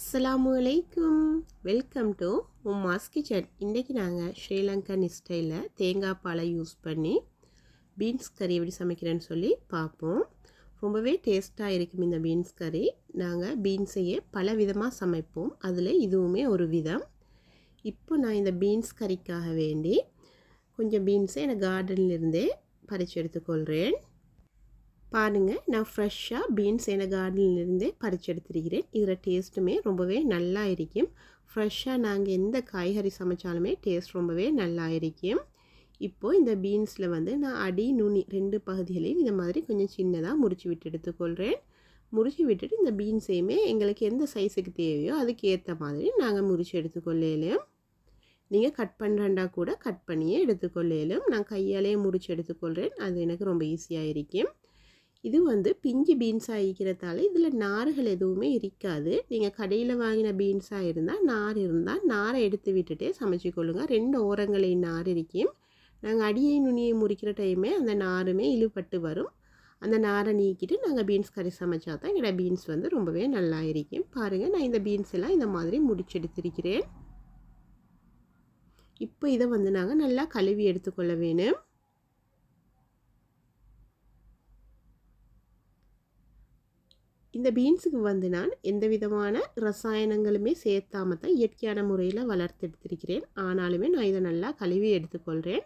அஸ்லாமு அலைக்கும். Welcome to உம்மாஸ் kitchen இன்றைக்கி நாங்கள் ஸ்ரீலங்கன் ஸ்டைலில் தேங்காய் பாலை யூஸ் பண்ணி பீன்ஸ் கறி எப்படி சமைக்கிறேன்னு சொல்லி பார்ப்போம். ரொம்பவே டேஸ்ட்டாக இருக்கும் இந்த பீன்ஸ் கறி நாங்கள் பீன்ஸையே பல விதமாக சமைப்போம். அதில் இதுவுமே ஒரு விதம். இப்போ நான் இந்த பீன்ஸ் கறிக்காக வேண்டி கொஞ்சம் பீன்ஸை எனக்கு கார்டன்லேருந்தே பறித்து எடுத்துக்கொள்கிறேன் பாருங்கள் நான் ஃப்ரெஷ்ஷாக பீன்ஸ் என கார்டன்லேருந்தே பறித்து எடுத்துருக்கிறேன் இதில் டேஸ்ட்டுமே ரொம்பவே நல்லா இருக்கும். ஃப்ரெஷ்ஷாக நாங்கள் எந்த காய்கறி சமைச்சாலுமே டேஸ்ட் ரொம்பவே நல்லா இருக்கும். இப்போது இந்த பீன்ஸில் வந்து நான் அடி நுனி ரெண்டு பகுதிகளையும் இந்த மாதிரி கொஞ்சம் சின்னதாக முறிச்சு விட்டு எடுத்துக்கொள்கிறேன் முறிச்சு விட்டுட்டு இந்த பீன்ஸையுமே எங்களுக்கு எந்த சைஸுக்கு தேவையோ அதுக்கு ஏற்ற மாதிரி நாங்கள் முறிச்சு எடுத்துக்கொள்ளலும். நீங்கள் கட் பண்ணுறண்டா கூட கட் பண்ணியே எடுத்துக்கொள்ளலும். நான் கையாலேயே முறிச்சு எடுத்துக்கொள்கிறேன் அது எனக்கு ரொம்ப ஈஸியாக இருக்கும். இது வந்து பிஞ்சு பீன்ஸாக இருக்கிறதால இதில் நார்கள் எதுவுமே இருக்காது. நீங்கள் கடையில் வாங்கின பீன்ஸாக இருந்தால் நார் இருந்தால் நாரை எடுத்து விட்டுட்டே சமைச்சு கொள்ளுங்கள் ரெண்டு ஓரங்களையும் நார் இருக்கும் நாங்கள் அடியை நுனியை முறிக்கிற டைமே அந்த நாருமே இழுபட்டு வரும். அந்த நாரை நீக்கிட்டு நாங்கள் பீன்ஸ் கறி சமைச்சா தான் எங்களோட பீன்ஸ் வந்து ரொம்பவே நல்லா இருக்கும் பாருங்கள் நான் இந்த பீன்ஸ் எல்லாம் இந்த மாதிரி முடிச்செடுத்திருக்கிறேன். இப்போ இதை வந்து நாங்கள் நல்லா கழுவி எடுத்துக்கொள்ள வேணும். இந்த பீன்ஸுக்கு வந்து நான் எந்த விதமான ரசாயனங்களுமே சேர்த்தாம தான் இயற்கையான முறையில் வளர்த்து எடுத்திருக்கிறேன். ஆனாலுமே நான் இதை நல்லா கழுவி எடுத்துக்கொள்கிறேன்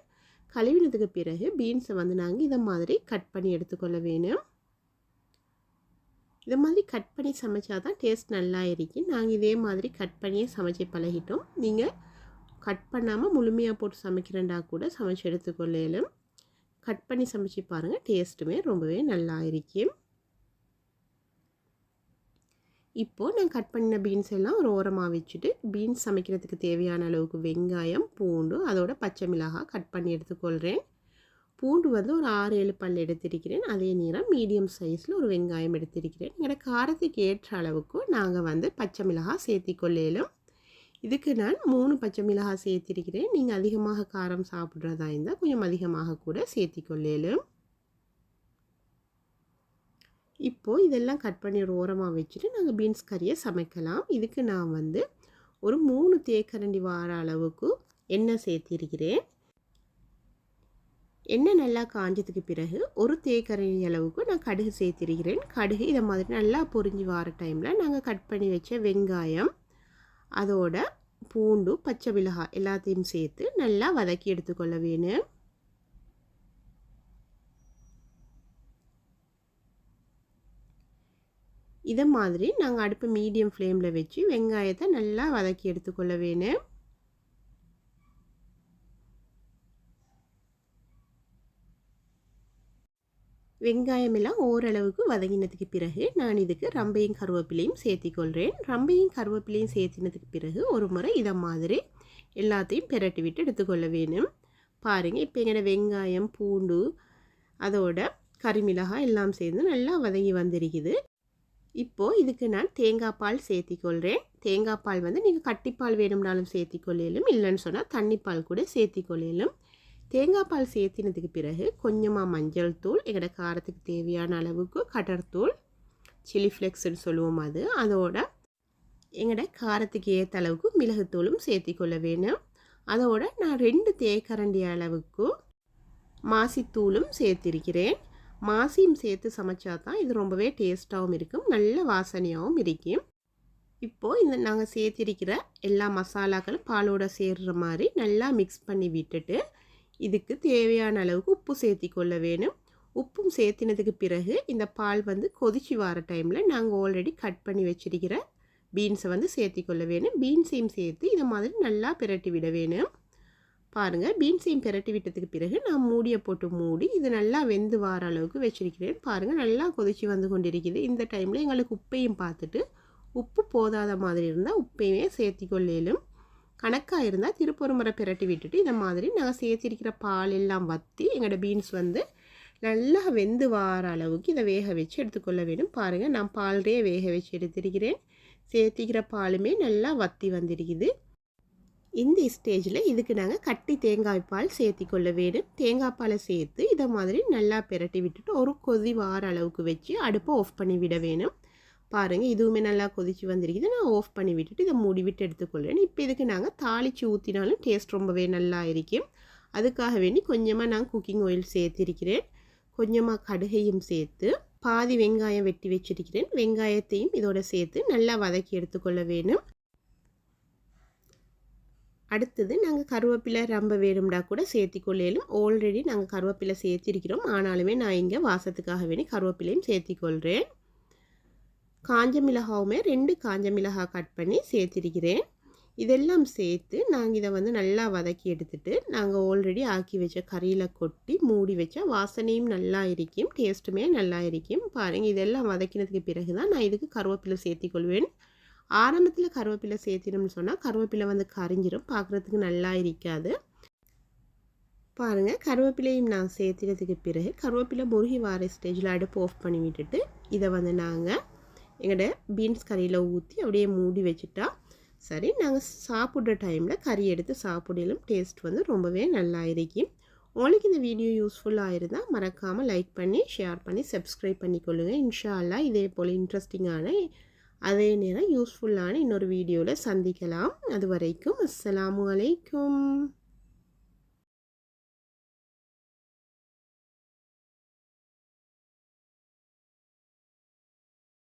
கழுவினதுக்கு பிறகு பீன்ஸை வந்து நாங்கள் இதை மாதிரி கட் பண்ணி எடுத்துக்கொள்ள வேணும். இதை மாதிரி கட் பண்ணி சமைச்சா தான் டேஸ்ட் நல்லா இருக்கும் நாங்கள் இதே மாதிரி கட் பண்ணியே சமைச்சு பழகிட்டோம். நீங்கள் கட் பண்ணாமல் முழுமையாக போட்டு சமைக்கிறேன்டா கூட சமைச்சு எடுத்துக்கொள்ளலும். கட் பண்ணி சமைச்சு பாருங்கள் டேஸ்ட்டுமே ரொம்பவே நல்லா இருக்கும் இப்போது நான் கட் பண்ண பீன்ஸ் எல்லாம் ஒரு ஓரமாக வச்சுட்டு பீன்ஸ் சமைக்கிறதுக்கு தேவையான அளவுக்கு வெங்காயம் பூண்டு அதோட பச்சை மிளகாய் கட் பண்ணி எடுத்துக்கொள்கிறேன் பூண்டு வந்து ஒரு ஆறு ஏழு பல் எடுத்திருக்கிறேன். அதே நேரம் மீடியம் சைஸில் ஒரு வெங்காயம் எடுத்திருக்கிறேன். எங்களோட காரத்துக்கு ஏற்ற அளவுக்கு நாங்கள் வந்து பச்சை மிளகாய் சேர்த்திக்கொள்ளலும். இதுக்கு நான் மூணு பச்சை மிளகாய் சேர்த்திருக்கிறேன். நீங்கள் அதிகமாக காரம் சாப்பிட்றதா இருந்தால் கொஞ்சம் அதிகமாக கூட சேர்த்திக்கொள்ளலும். இப்போது இதெல்லாம் கட் பண்ணி ஒரு ஓரமாக வச்சுட்டு நாங்கள் பீன்ஸ் கறியை சமைக்கலாம். இதுக்கு நான் வந்து ஒரு மூணு தேக்கரண்டி வார அளவுக்கு எண்ணெய் சேர்த்திருக்கிறேன். எண்ணெய் நல்லா காஞ்சதுக்கு பிறகு ஒரு தேக்கரண்டி அளவுக்கு நான் கடுகு சேர்த்திருக்கிறேன். கடுகு இதை மாதிரி நல்லா பொரிஞ்சு வர டைமில் நாங்கள் கட் பண்ணி வச்ச வெங்காயம் அதோட பூண்டு பச்சை மிளகாய் எல்லாத்தையும் சேர்த்து நல்லா வதக்கி எடுத்துக்கொள்ள வேணும். இதை மாதிரி நாங்கள் அடுப்பு மீடியம் ஃப்ளேமில் வச்சு வெங்காயத்தை நல்லா வதக்கி எடுத்துக்கொள்ள வேணும். வெங்காயமெல்லாம் ஓரளவுக்கு வதங்கினதுக்கு பிறகு நான் இதுக்கு ரம்பையும் கருவேப்பிலையும் சேர்த்திக்கொள்கிறேன் ரம்பையும் கருவேப்பிலையும் சேர்த்தினதுக்கு பிறகு ஒரு முறை இதை மாதிரி எல்லாத்தையும் பெரட்டி விட்டு எடுத்துக்கொள்ள வேணும். பாருங்கள் இப்போ எங்களோட வெங்காயம் பூண்டு அதோட கறிமிளகாய் எல்லாம் சேர்ந்து நல்லா வதங்கி வந்திருக்குது. இப்போது இதுக்கு நான் தேங்காய் பால் சேர்த்திக்கொள்கிறேன் தேங்காய் பால் வந்து நீங்கள் கட்டிப்பால் வேணும்னாலும் சேர்த்திக்கொள்ளலும் இல்லைன்னு சொன்னால் தண்ணிப்பால் கூட சேர்த்திக்கொள்ளலும். தேங்காய் பால் சேர்த்தினதுக்கு பிறகு கொஞ்சமாக மஞ்சள் தூள் எங்களோட காரத்துக்கு தேவையான அளவுக்கு கடற்தூள் சில்லி ஃப்ளெக்ஸ்ன்னு சொல்லுவோம் அது. அதோட எங்களோட காரத்துக்கு ஏற்ற அளவுக்கு மிளகுத்தூளும் சேர்த்திக்கொள்ள வேணும் அதோட நான் ரெண்டு தேக்கரண்டி அளவுக்கு மாசித்தூளும் சேர்த்திருக்கிறேன். மாசியும் சேர்த்து சமைச்சா தான் இது ரொம்பவே டேஸ்ட்டாகவும் இருக்கும். நல்ல வாசனையாகவும் இருக்கும். இப்போது இந்த நாங்கள் சேர்த்திருக்கிற எல்லா மசாலாக்களும் பாலோட சேர்கிற மாதிரி நல்லா மிக்ஸ் பண்ணி விட்டுட்டு இதுக்கு தேவையான அளவுக்கு உப்பு சேர்த்தி கொள்ள வேணும். உப்பும் சேர்த்தினதுக்கு பிறகு இந்த பால் வந்து கொதிச்சு வர டைமில் நாங்கள் ஆல்ரெடி கட் பண்ணி வச்சிருக்கிற பீன்ஸை வந்து சேர்த்தி கொள்ள வேணும். பீன்ஸையும் சேர்த்து இதை மாதிரி நல்லா பிரட்டி விட வேணும். பாருங்கள் பீன்ஸையும் பிரட்டி விட்டதுக்கு பிறகு நான் மூடியை போட்டு மூடி இது நல்லா வெந்து வார அளவுக்கு வச்சிருக்கிறேன். பாருங்கள் நல்லா கொதிச்சு வந்து கொண்டிருக்குது. இந்த டைமில் எங்களுக்கு உப்பையும் பார்த்துட்டு உப்பு போதாத மாதிரி இருந்தால் உப்பையுமே சேர்த்தி கொள்ளையிலும் கணக்காக இருந்தால் திருப்பொரு முறை பிரட்டி விட்டுட்டு இந்த மாதிரி நாங்கள் சேர்த்திருக்கிற பால் எல்லாம் வற்றி எங்களோட பீன்ஸ் வந்து நல்லா வெந்து வார அளவுக்கு இதை வேக வச்சு எடுத்துக்கொள்ள வேணும் பாருங்கள் நான் பால்ரே வேக வச்சு எடுத்திருக்கிறேன். சேர்த்திக்கிற பாலுமே நல்லா வற்றி வந்திருக்குது. இந்த ஸ்டேஜில் இதுக்கு நாங்கள் கட்டி தேங்காய் பால் சேர்த்தி கொள்ள வேணும் தேங்காய் பாலை சேர்த்து இதை மாதிரி நல்லா பிரட்டி விட்டுட்டு ஒரு கொதி வார அளவுக்கு வச்சு அடுப்பை ஆஃப் பண்ணி விட வேணும். பாருங்கள் இதுவுமே நல்லா கொதிச்சு வந்திருக்குது. நான் ஆஃப் பண்ணி விட்டுட்டு இதை மூடி விட்டு எடுத்துக்கொள்வேன் இப்போ இதுக்கு நாங்கள் தாளித்து ஊற்றினாலும் டேஸ்ட் ரொம்பவே நல்லா இருக்கும் அதுக்காக வேண்டி கொஞ்சமாக நான் குக்கிங் ஆயில் சேர்த்திருக்கிறேன். கொஞ்சமாக கடுகையும் சேர்த்து பாதி வெங்காயம் வெட்டி வச்சிருக்கிறேன். வெங்காயத்தையும் இதோட சேர்த்து நல்லா வதக்கி எடுத்துக்கொள்ள வேணும். அடுத்தது நாங்கள் கருவேப்பிலை ரொம்ப வேணும்டா கூட சேர்த்திக்கொள்ளலும் ஆல்ரெடி நாங்கள் கருவேப்பிலை சேர்த்திருக்கிறோம். ஆனாலுமே நான் இங்கே வாசத்துக்காக வேண்டி கருவேப்பிலையும் சேர்த்திக்கொள்கிறேன் காஞ்ச மிளகாவுமே ரெண்டு காஞ்ச மிளகாய் கட் பண்ணி சேர்த்திருக்கிறேன். இதெல்லாம் சேர்த்து நாங்கள் இதை வந்து நல்லா வதக்கி எடுத்துட்டு நாங்கள் ஆல்ரெடி ஆக்கி வச்ச கறியில் கொட்டி மூடி வச்சா வாசனையும் நல்லா இருக்கும் டேஸ்ட்டுமே நல்லா இருக்கும். பாருங்கள் இதெல்லாம் வதக்கினதுக்கு பிறகு தான் நான் இதுக்கு கருவேப்பிலை சேர்த்திக்கொள்வேன். ஆரம்பத்தில் கருவேப்பிலை சேர்த்தினோம்னு சொன்னால் கருவேப்பிலை வந்து கரிஞ்சிரும். பார்க்குறதுக்கு நல்லா இருக்காது. பாருங்கள் கருவேப்பிலையும் நான் சேர்த்துறதுக்கு பிறகு கருவேப்பிலை முருகி வார ஸ்டேஜில் அடுப்பு ஆஃப் பண்ணி விட்டுட்டு இதை வந்து நாங்கள் எங்களோட பீன்ஸ் கறியில் ஊற்றி அப்படியே மூடி வச்சுட்டா சரி. நாங்கள் சாப்பிட்ற டைமில் கறி எடுத்து சாப்பிடலும் டேஸ்ட் வந்து ரொம்பவே நல்லா இருக்கும். உங்களுக்கு இந்த வீடியோ யூஸ்ஃபுல்லாக இருந்தால் மறக்காமல் லைக் பண்ணி ஷேர் பண்ணி சப்ஸ்கிரைப் பண்ணிக்கொள்ளுங்கள் இன்ஷா அல்லா இதே போல் இன்ட்ரெஸ்டிங்கான அதே நேரம் யூஸ்ஃபுல்லான இன்னொரு வீடியோவில் சந்திக்கலாம். அது வரைக்கும் அஸ்ஸலாமு அலைக்கும்.